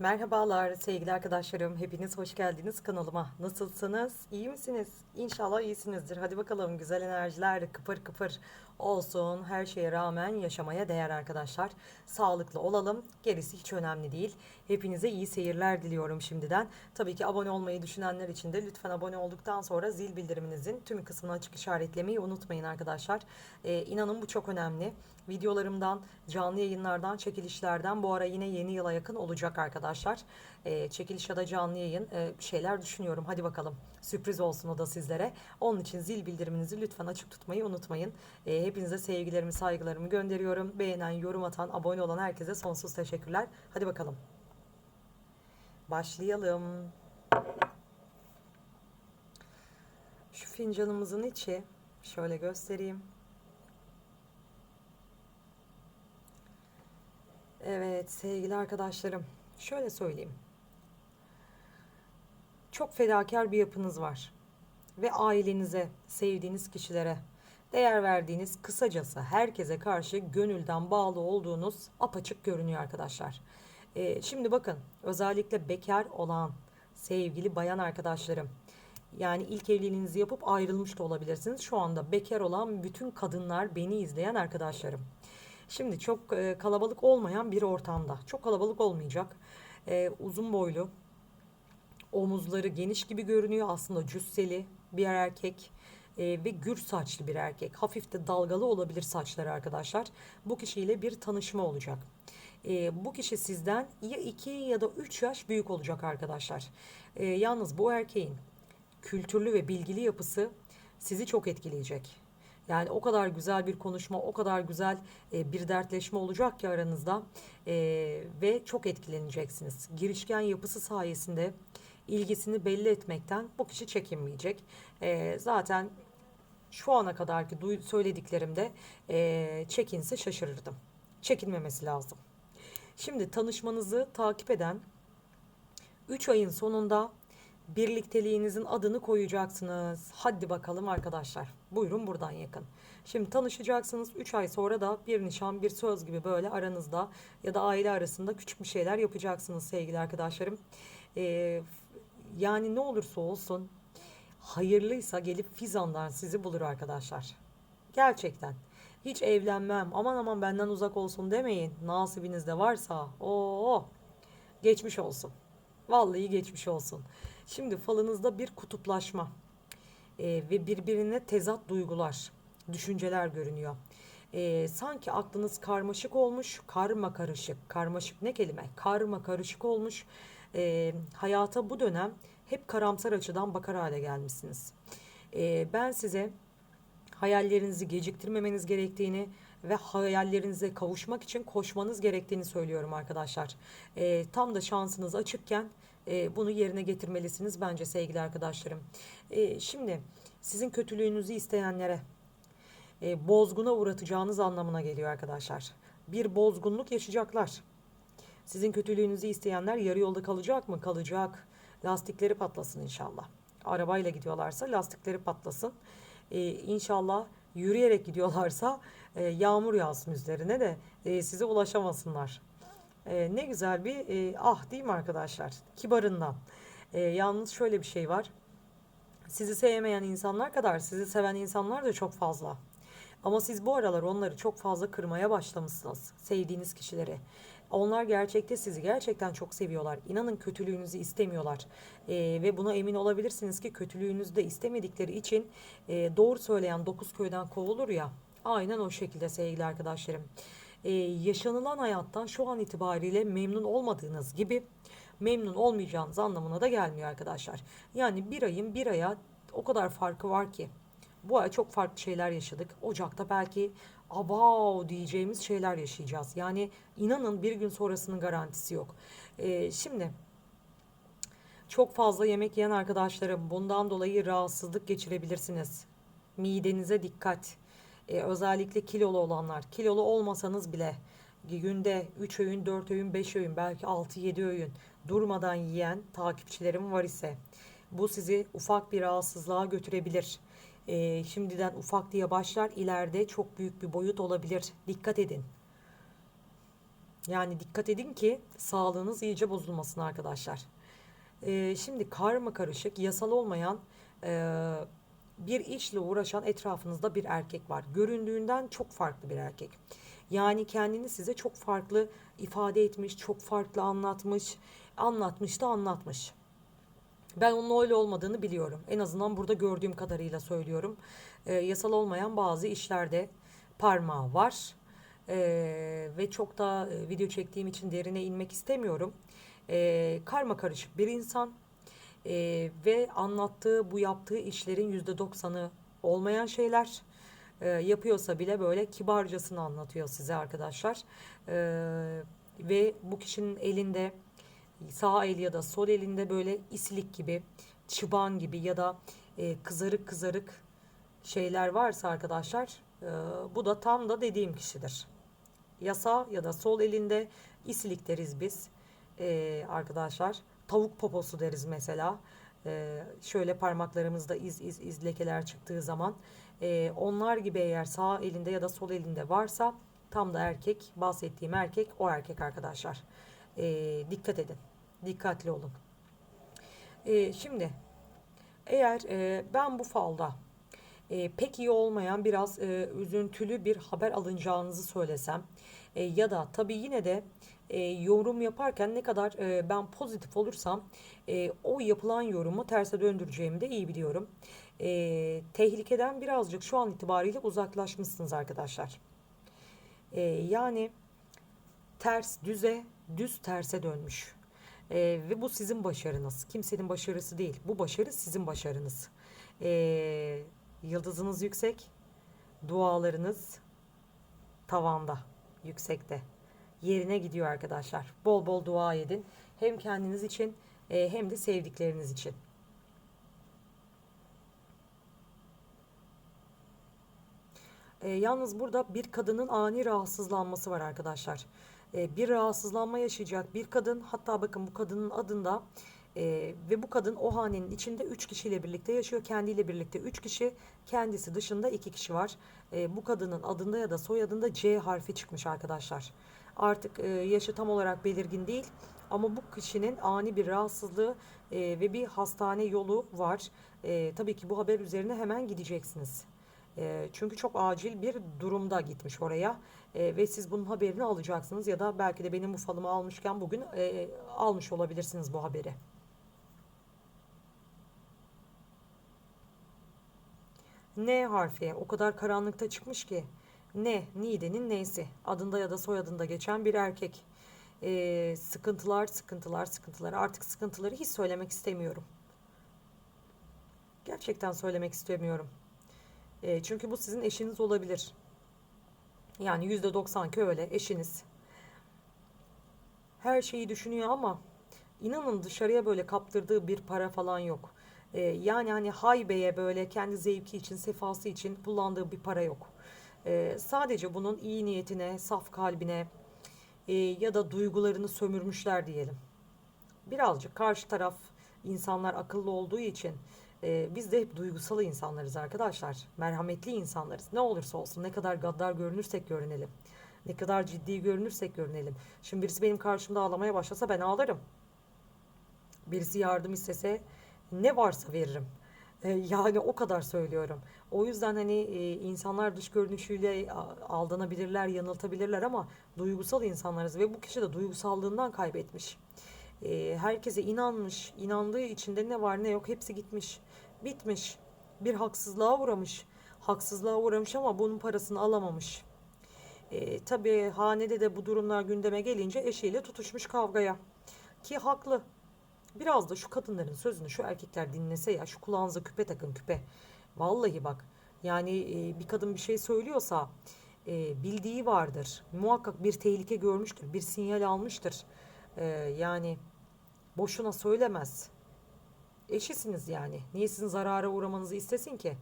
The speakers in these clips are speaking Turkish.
Merhabalar sevgili arkadaşlarım. Hepiniz hoş geldiniz kanalıma. Nasılsınız? İyi misiniz? İnşallah iyisinizdir. Hadi bakalım güzel enerjiler kıpır kıpır olsun. Her şeye rağmen yaşamaya değer arkadaşlar. Sağlıklı olalım. Gerisi hiç önemli değil. Hepinize iyi seyirler diliyorum şimdiden. Tabii ki abone olmayı düşünenler için de lütfen abone olduktan sonra zil bildiriminizin tüm kısmını açık işaretlemeyi unutmayın arkadaşlar. Ee, inanın bu çok önemli. Videolarımdan, canlı yayınlardan, çekilişlerden bu ara yine yeni yıla yakın olacak arkadaşlar. Ee, çekiliş ya da canlı yayın e, şeyler düşünüyorum. Hadi bakalım sürpriz olsun o da sizlere. Onun için zil bildiriminizi lütfen açık tutmayı unutmayın. Ee, hepinize sevgilerimi, saygılarımı gönderiyorum. Beğenen, yorum atan, abone olan herkese sonsuz teşekkürler. Hadi bakalım. Başlayalım. Şu fincanımızın içi şöyle göstereyim. Evet sevgili arkadaşlarım şöyle söyleyeyim. Çok fedakar bir yapınız var. Ve ailenize, sevdiğiniz kişilere, değer verdiğiniz kısacası herkese karşı gönülden bağlı olduğunuz apaçık görünüyor arkadaşlar. Ee, şimdi bakın özellikle bekar olan sevgili bayan arkadaşlarım. Yani ilk evliliğinizi yapıp ayrılmış da olabilirsiniz. Şu anda bekar olan bütün kadınlar beni izleyen arkadaşlarım. Şimdi çok e, kalabalık olmayan bir ortamda. Çok kalabalık olmayacak. E, uzun boylu, omuzları geniş gibi görünüyor. Aslında cüsseli bir erkek e, ve gür saçlı bir erkek. Hafif de dalgalı olabilir saçları arkadaşlar. Bu kişiyle bir tanışma olacak. E, bu kişi sizden ya 2 ya da 3 yaş büyük olacak arkadaşlar. E, yalnız bu erkeğin kültürlü ve bilgili yapısı sizi çok etkileyecek. Yani o kadar güzel bir konuşma, o kadar güzel e, bir dertleşme olacak ki aranızda e, ve çok etkileneceksiniz. Girişken yapısı sayesinde ilgisini belli etmekten bu kişi çekinmeyecek. E, zaten şu ana kadarki söylediklerimde e, çekinse şaşırırdım. Çekinmemesi lazım. Şimdi tanışmanızı takip eden 3 ayın sonunda birlikteliğinizin adını koyacaksınız. Hadi bakalım arkadaşlar. Buyurun buradan yakın. Şimdi tanışacaksınız. 3 ay sonra da bir nişan, bir söz gibi böyle aranızda ya da aile arasında küçük bir şeyler yapacaksınız sevgili arkadaşlarım. Ee, yani ne olursa olsun hayırlıysa gelip Fizan'dan sizi bulur arkadaşlar. Gerçekten. Hiç evlenmem aman aman benden uzak olsun demeyin. Nasibinizde varsa o geçmiş olsun. Vallahi geçmiş olsun. Şimdi falınızda bir kutuplaşma e, ve birbirine tezat duygular, düşünceler görünüyor. E, sanki aklınız karmaşık olmuş, karma karışık. Karmaşık ne kelime? Karma karışık olmuş. E, hayata bu dönem hep karamsar açıdan bakar hale gelmişsiniz. E, ben size hayallerinizi geciktirmemeniz gerektiğini ve hayallerinize kavuşmak için koşmanız gerektiğini söylüyorum arkadaşlar. E, tam da şansınız açıkken e, bunu yerine getirmelisiniz bence sevgili arkadaşlarım. E, şimdi sizin kötülüğünüzü isteyenlere e, bozguna uğratacağınız anlamına geliyor arkadaşlar. Bir bozgunluk yaşayacaklar. Sizin kötülüğünüzü isteyenler yarı yolda kalacak mı? Kalacak. Lastikleri patlasın inşallah. Arabayla gidiyorlarsa lastikleri patlasın. Ee, inşallah yürüyerek gidiyorlarsa e, yağmur yağsın üzerine de e, size ulaşamasınlar. E, ne güzel bir e, ah değil mi arkadaşlar? Kibarından. E, yalnız şöyle bir şey var. Sizi sevmeyen insanlar kadar sizi seven insanlar da çok fazla. Ama siz bu aralar onları çok fazla kırmaya başlamışsınız. Sevdiğiniz kişileri. Onlar gerçekte sizi gerçekten çok seviyorlar. İnanın kötülüğünüzü istemiyorlar. Ee, ve buna emin olabilirsiniz ki kötülüğünüzü de istemedikleri için e, doğru söyleyen dokuz köyden kovulur ya. Aynen o şekilde sevgili arkadaşlarım. Ee, yaşanılan hayattan şu an itibariyle memnun olmadığınız gibi memnun olmayacağınız anlamına da gelmiyor arkadaşlar. Yani bir ayın bir aya o kadar farkı var ki. Bu ay çok farklı şeyler yaşadık. Ocakta belki wow diyeceğimiz şeyler yaşayacağız. Yani inanın bir gün sonrasının garantisi yok. Ee, şimdi çok fazla yemek yiyen arkadaşlarım bundan dolayı rahatsızlık geçirebilirsiniz. Midenize dikkat. Ee, özellikle kilolu olanlar. Kilolu olmasanız bile günde 3 öğün, 4 öğün, 5 öğün, belki 6-7 öğün durmadan yiyen takipçilerim var ise bu sizi ufak bir rahatsızlığa götürebilir. Ee, şimdiden ufak diye başlar ileride çok büyük bir boyut olabilir. Dikkat edin. Yani dikkat edin ki sağlığınız iyice bozulmasın arkadaşlar. Ee, şimdi karma karışık, yasal olmayan e, bir işle uğraşan etrafınızda bir erkek var. Göründüğünden çok farklı bir erkek. Yani kendini size çok farklı ifade etmiş, çok farklı anlatmış, anlatmış da anlatmış. Ben onun öyle olmadığını biliyorum. En azından burada gördüğüm kadarıyla söylüyorum. Ee, yasal olmayan bazı işlerde parmağı var. Ee, ve çok da e, video çektiğim için derine inmek istemiyorum. Ee, karma karışık bir insan Ee, ve anlattığı bu yaptığı işlerin yüzde doksanı olmayan şeyler. Ee, yapıyorsa bile böyle kibarcasını anlatıyor size arkadaşlar. Ee, ve bu kişinin elinde sağ el ya da sol elinde böyle islik gibi, çıban gibi ya da e, kızarık kızarık şeyler varsa arkadaşlar e, bu da tam da dediğim kişidir. Ya sağ ya da sol elinde islik deriz biz e, arkadaşlar. Tavuk poposu deriz mesela. E, şöyle parmaklarımızda iz iz iz lekeler çıktığı zaman e, onlar gibi eğer sağ elinde ya da sol elinde varsa tam da erkek bahsettiğim erkek o erkek arkadaşlar. E, dikkat edin. Dikkatli olun. E, şimdi eğer e, ben bu falda e, pek iyi olmayan biraz e, üzüntülü bir haber alınacağınızı söylesem e, ya da tabii yine de e, yorum yaparken ne kadar e, ben pozitif olursam e, o yapılan yorumu terse döndüreceğimi de iyi biliyorum. E, tehlikeden birazcık şu an itibariyle uzaklaşmışsınız arkadaşlar. E, yani ters düze, düz terse dönmüş. E, ve bu sizin başarınız. Kimsenin başarısı değil. Bu başarı sizin başarınız. E, yıldızınız yüksek, dualarınız tavanda, yüksekte. Yerine gidiyor arkadaşlar. Bol bol dua edin. Hem kendiniz için e, hem de sevdikleriniz için. E, yalnız burada bir kadının ani rahatsızlanması var arkadaşlar. E, bir rahatsızlanma yaşayacak bir kadın hatta bakın bu kadının adında e, ve bu kadın o hanenin içinde 3 kişiyle birlikte yaşıyor. Kendiyle birlikte 3 kişi, kendisi dışında 2 kişi var. E, bu kadının adında ya da soyadında C harfi çıkmış arkadaşlar. Artık e, yaşı tam olarak belirgin değil ama bu kişinin ani bir rahatsızlığı e, ve bir hastane yolu var. E, tabii ki bu haber üzerine hemen gideceksiniz. E, çünkü çok acil bir durumda gitmiş oraya e, ve siz bunun haberini alacaksınız ya da belki de benim bu falımı almışken bugün e, almış olabilirsiniz bu haberi. N harfi o kadar karanlıkta çıkmış ki. Ne, Nide'nin neysi. Adında ya da soyadında geçen bir erkek. Ee, sıkıntılar, sıkıntılar, sıkıntılar. Artık sıkıntıları hiç söylemek istemiyorum. Gerçekten söylemek istemiyorum. Ee, çünkü bu sizin eşiniz olabilir. Yani yüzde doksan ki öyle eşiniz. Her şeyi düşünüyor ama inanın dışarıya böyle kaptırdığı bir para falan yok. Ee, yani hani haybeye böyle kendi zevki için, sefası için kullandığı bir para yok. Ee, sadece bunun iyi niyetine, saf kalbine e, ya da duygularını sömürmüşler diyelim. Birazcık karşı taraf insanlar akıllı olduğu için e, biz de hep duygusal insanlarız arkadaşlar. Merhametli insanlarız. Ne olursa olsun ne kadar gaddar görünürsek görünelim. Ne kadar ciddi görünürsek görünelim. Şimdi birisi benim karşımda ağlamaya başlasa ben ağlarım. Birisi yardım istese ne varsa veririm. E, yani o kadar söylüyorum. O yüzden hani e, insanlar dış görünüşüyle aldanabilirler, yanıltabilirler ama duygusal insanlarız ve bu kişi de duygusallığından kaybetmiş. E, herkese inanmış, inandığı içinde ne var ne yok hepsi gitmiş, bitmiş. Bir haksızlığa uğramış. Haksızlığa uğramış ama bunun parasını alamamış. E, tabii hanede de bu durumlar gündeme gelince eşiyle tutuşmuş kavgaya. Ki haklı. Biraz da şu kadınların sözünü şu erkekler dinlese ya şu kulağınıza küpe takın küpe. Vallahi bak yani e, bir kadın bir şey söylüyorsa e, bildiği vardır. Muhakkak bir tehlike görmüştür. Bir sinyal almıştır. E, yani boşuna söylemez. Eşisiniz yani. Niye sizin zarara uğramanızı istesin ki?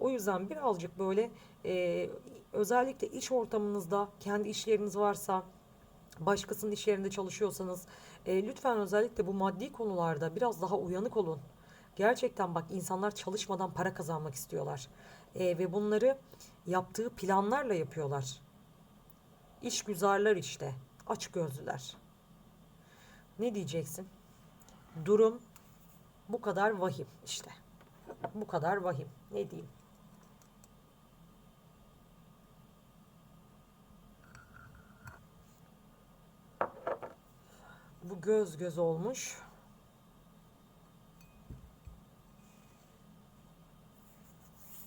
O yüzden birazcık böyle e, özellikle iş ortamınızda kendi işleriniz varsa başkasının iş yerinde çalışıyorsanız e, lütfen özellikle bu maddi konularda biraz daha uyanık olun. Gerçekten bak insanlar çalışmadan para kazanmak istiyorlar. E, ve bunları yaptığı planlarla yapıyorlar. İş güzarlar işte. Aç gözlüler. Ne diyeceksin? Durum bu kadar vahim işte. Bu kadar vahim. Ne diyeyim? Bu göz göz olmuş.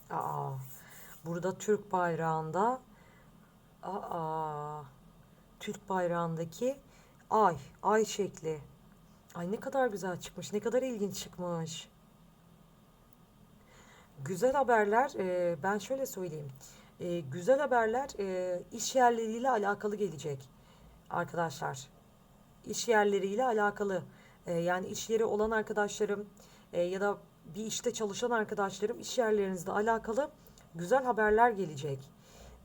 Aa, burada Türk bayrağında aa, Türk bayrağındaki ay, ay şekli. Ay ne kadar güzel çıkmış, ne kadar ilginç çıkmış. Güzel haberler, e, ben şöyle söyleyeyim. E, güzel haberler e, iş yerleriyle alakalı gelecek arkadaşlar. İş yerleriyle alakalı. E, yani iş yeri olan arkadaşlarım e, ya da bir işte çalışan arkadaşlarım iş yerlerinizle alakalı güzel haberler gelecek.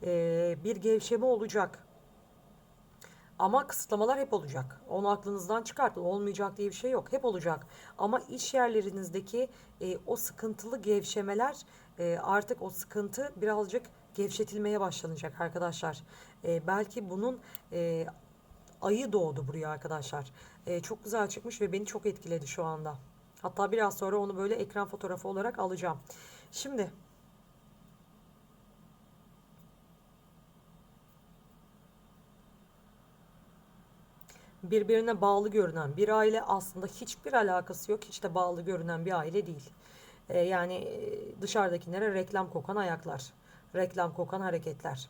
E, bir gevşeme olacak. Ama kısıtlamalar hep olacak. Onu aklınızdan çıkartın. Olmayacak diye bir şey yok. Hep olacak. Ama iş yerlerinizdeki e, o sıkıntılı gevşemeler e, artık o sıkıntı birazcık gevşetilmeye başlanacak arkadaşlar. E, belki bunun e, ayı doğdu buraya arkadaşlar. E, çok güzel çıkmış ve beni çok etkiledi şu anda. Hatta biraz sonra onu böyle ekran fotoğrafı olarak alacağım. Şimdi birbirine bağlı görünen bir aile aslında hiçbir alakası yok. Hiç de bağlı görünen bir aile değil. Ee, yani e, dışarıdakilere reklam kokan ayaklar, reklam kokan hareketler.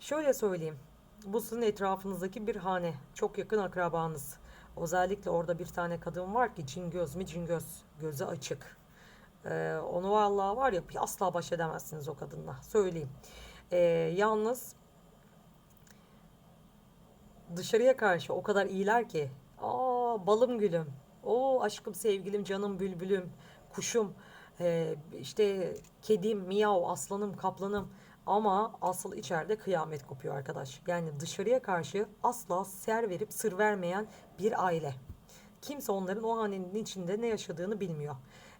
Şöyle söyleyeyim. Bu sizin etrafınızdaki bir hane, çok yakın akrabanız. Özellikle orada bir tane kadın var ki cingöz mi cingöz, gözü açık. Ee, onu vallahi var ya asla baş edemezsiniz o kadınla. Söyleyeyim. Ee, yalnız dışarıya karşı o kadar iyiler ki. Aa balım gülüm. O aşkım sevgilim canım bülbülüm. Kuşum. Ee, işte kedim miyav aslanım kaplanım. Ama asıl içeride kıyamet kopuyor arkadaş. Yani dışarıya karşı asla ser verip sır vermeyen bir aile. Kimse onların o hanenin içinde ne yaşadığını bilmiyor.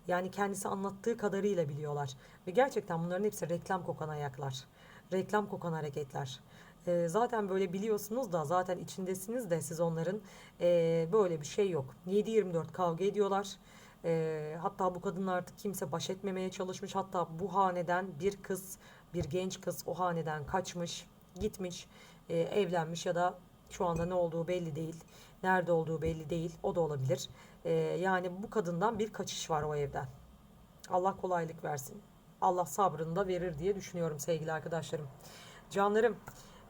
Yani kendisi anlattığı kadarıyla biliyorlar. Ve gerçekten bunların hepsi reklam kokan ayaklar. Reklam kokan hareketler. Ee, zaten böyle biliyorsunuz da zaten içindesiniz de siz onların ee, böyle bir şey yok. 7-24 kavga ediyorlar. Ee, hatta bu kadınlar artık kimse baş etmemeye çalışmış. Hatta bu haneden bir kız, bir genç kız o haneden kaçmış, gitmiş, ee, evlenmiş ya da şu anda ne olduğu belli değil. Nerede olduğu belli değil. O da olabilir. Ee, yani bu kadından bir kaçış var o evden. Allah kolaylık versin. Allah sabrını da verir diye düşünüyorum sevgili arkadaşlarım. Canlarım,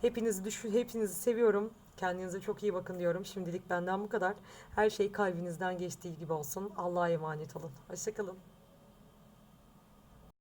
hepinizi düşün, hepinizi seviyorum. Kendinize çok iyi bakın diyorum. Şimdilik benden bu kadar. Her şey kalbinizden geçtiği gibi olsun. Allah'a emanet olun. Hoşçakalın.